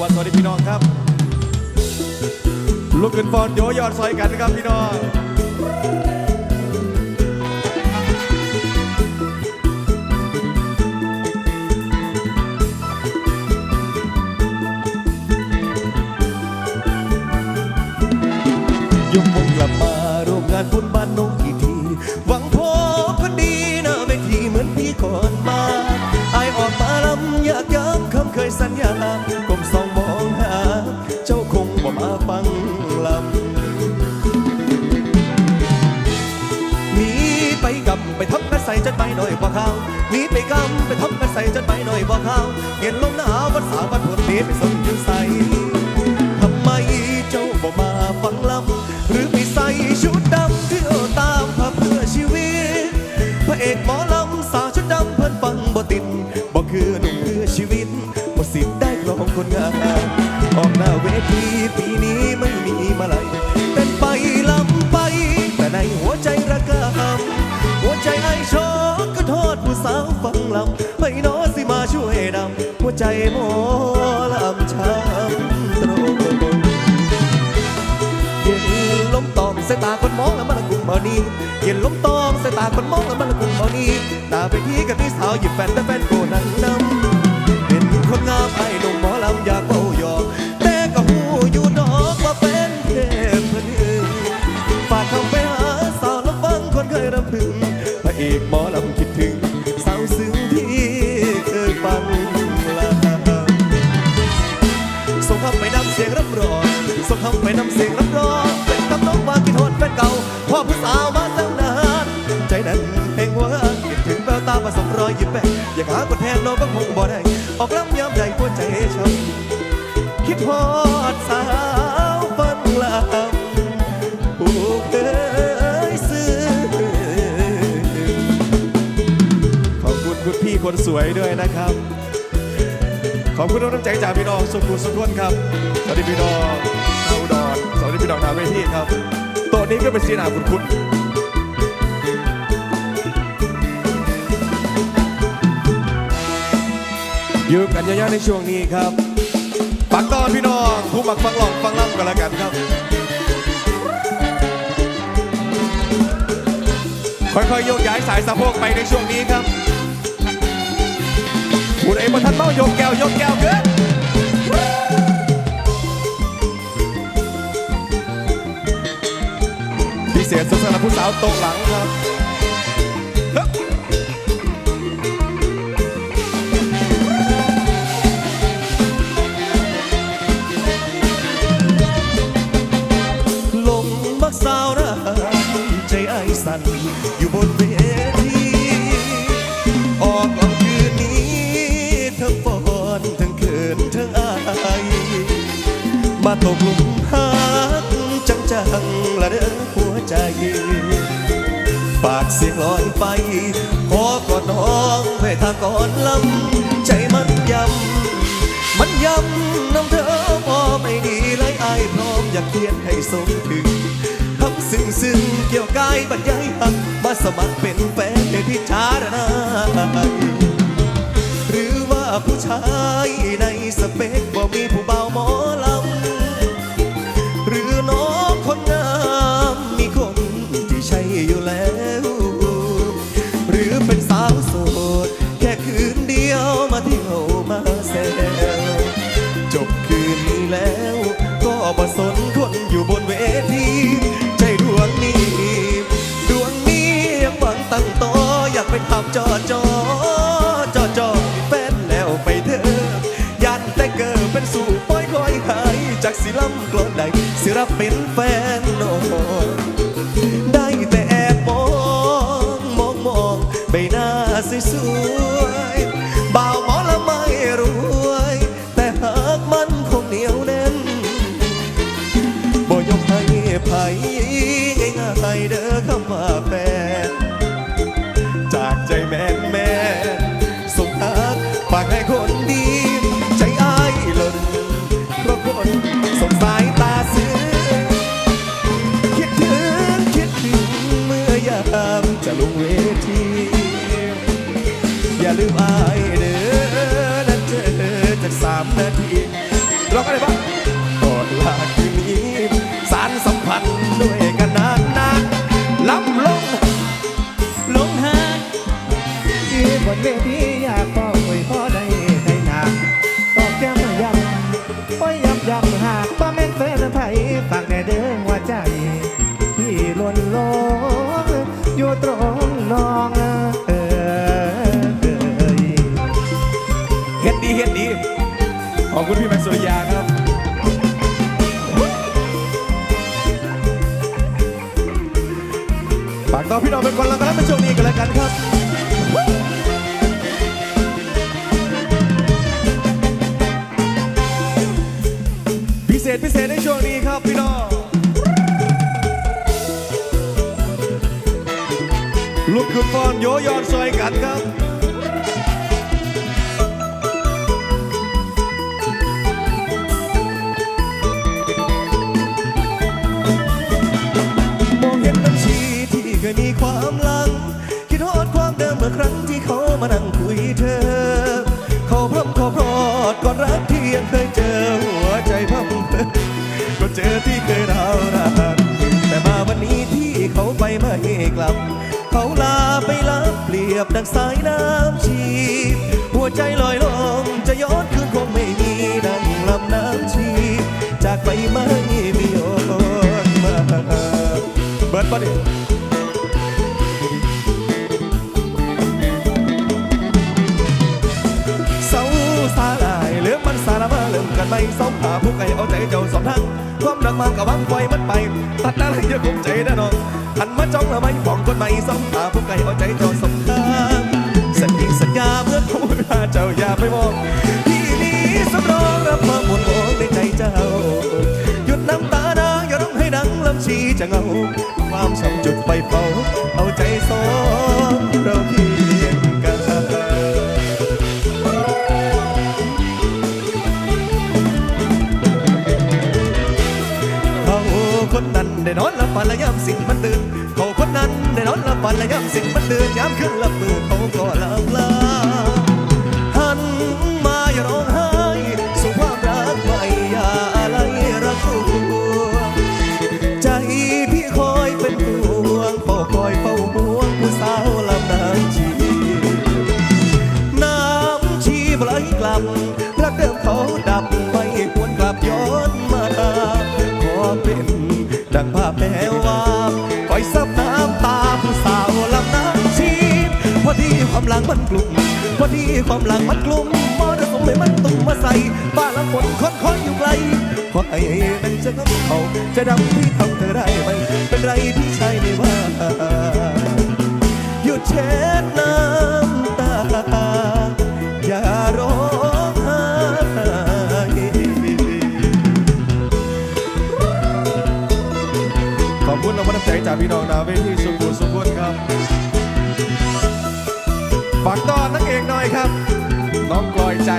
วัฒน์สวัสดีพี่น้องครับลุกขึ้นฟอนโยยอดซอยกันนะครับพี่น้องยมวงกลับมาร่วมงานบุญบ้านน้อง มาฟังลำมีไปกำไปทับกันใส่จนไปหน่อยบ่ข้าวมีไปกำไปทับกันใส่จนไปหน่อยบ่ข้าวเย็นลมหนาววันสาววันฝนเทไปส่งยู่ใสทำไมเจ้าบ่มาฟังลำหรือไปใส่ชุดดำเที่ยวตามพาเพื่อชีวิตพระเอกหมอลำสาวชุดดำเพิ่นฟังบ่ติดบ่คือหนุ่มเพื่อชีวิตบ่สิได้กลองคนงาม ออกหน้าเวทีปีนี้ไม่มีมาลัยเต้นไปลำไป แต่ในหัวใจระกำหัวใจไอชอกก็โทษผู้สาวฟังลำให้น้อสิมาช่วยนำหัวใจหมอลำช้ำตรงเย็นลมตอมสายตาคนมองแล้วมันละกุมเบานี้เย็นลมตอมสายตาคนมองแล้วมันละกุมเบานี้ตาไปที่กับพี่สาวหยิบแฟนแต่แฟนโกนั่งนำเห็นคนงามไอ้หนุ่มหมอลำอยากบาหยอก รำพึงพระเอกหมอลำคิดถึงสาวซึ้งที่เคยฟังลาส่งคำไปนำเสียงรับรองส่งคำไปนำเสียงรับรองเป็นคำน้อง คนสวยด้วยนะครับ ขอบคุณน้ำใจจากพี่น้องสุขุมสุขวนครับ สวัสดีพี่น้องชาวอุดรสวัสดีพี่น้องนาเวทีครับตัวนี้ก็เป็นสีหนาคุณคุณอยู่กันเยอะๆในช่วงนี้ครับปักตอนพี่น้องผู้หมักฟังหลอกฟังล่ำกันแล้วกันครับ ค่อยๆโยกย้ายสายสะโพกไปในช่วงนี้ครับ ผู้ใดบ่ทันเมายกแก้วยกแก้วเกินพิเศษสุดสำหรับผู้สาวโต๊ะหลังครับ กลุมหักจังจังละเด้อหัวใจ ปากเสียงลอยไป ขอกอดน้องไปทางก่อนลำใจมันยำ มันยำน้ำเธอพอไม่ดีเลยอพร้อมอยากเขียนให้สมถึงคำซึ้งซึ้งเกี่ยวกายบรรยายหักมาสมัครเป็นแฟนในพิจารณาหรือว่าผู้ชายในสเปค จากสิลำกลอนใดสิรับเป็นแฟนโนได้แต่แอบมองมองมองใบหน้าสวยๆบ่าวหมอละไม่รวย แต่หากมันคงเหนียวแน่นบ่ยกให้ไผง่ายๆเด้อคำว่าแฟน ล่นลงอยู่ตรงน้องเออเอยเฮ็ดดีเฮ็ดดี ขอบคุณพี่แม็กซ์สุริยาครับฝากต่อพี่น้องเป็นคนละกันเป็นช่วงนี้กันแล้วกันครับพิเศษพิเศษในช่วงนี้ครับพี่น้อง ลุกขึ้นฟอนโยยอนซอยกันครับมองเห็นบัญชีที่เคยมีความหลัง คิดทอดความเดิมเมื่อครั้งที่เขามานั่งคุยเธอ เขาพร้อมขอพรอดก่อนรักที่ยังเคยเจอหัวใจพับเพอก็เจอที่เคยรา บเปรียบดังสายน้ำชีหัวใจลอยลงจะย้อนคืนคงไม่มีดังลำน้ำชีจากไปไม่มีโยนมาเบิร์ดบอดี้เศร้าสาลายเหลือมันสารมาเริ่มกันไม่สองหาผู้ไก่เอาใจเจ้าสองทางความรักมันกับวังปล่อยมันไป ตัดอะไรอย่าคงใจแน่นอนหันมาจ้องละไม่มองคนใหม่สองหาผู้ไก่เอาใจเจ้าสอ เจ้าอย่าไปมองที่นี้สำรองรับมาหมดหมองในใจเจ้า หยุดน้ำตานางอย่าร้องให้ดังลำชีจะเงา ความช้ำจุดไฟเผาเอาใจสองเราเคียงกันเขาคนนั้นได้นอนหลับฝันและยามสิ่งมันตื่นเขาคนนั้นได้นอนหลับฝันและยามสิ่งมันตื่นยามขึ้นหลับตื่นเขาก็หลับลา อดีความหลังมันกลุ่มมอเตอร์สมเลยมันตุ้มมาใส่บ้านลังฝนคอนคอยอยู่ไกลขอให้นั่งจะน้ำเขาจะดำที่ทำเธอได้ไหมเป็นไรพี่ชายไม่ว่าหยุดเช็ดน้ำตา อย่าร้องไห้ขอบคุณน้ำมันน้ำใจจากพี่น้องนาเวทีสุขุมสุขุนครับฝากตอ ครับ น้องกลอยใจ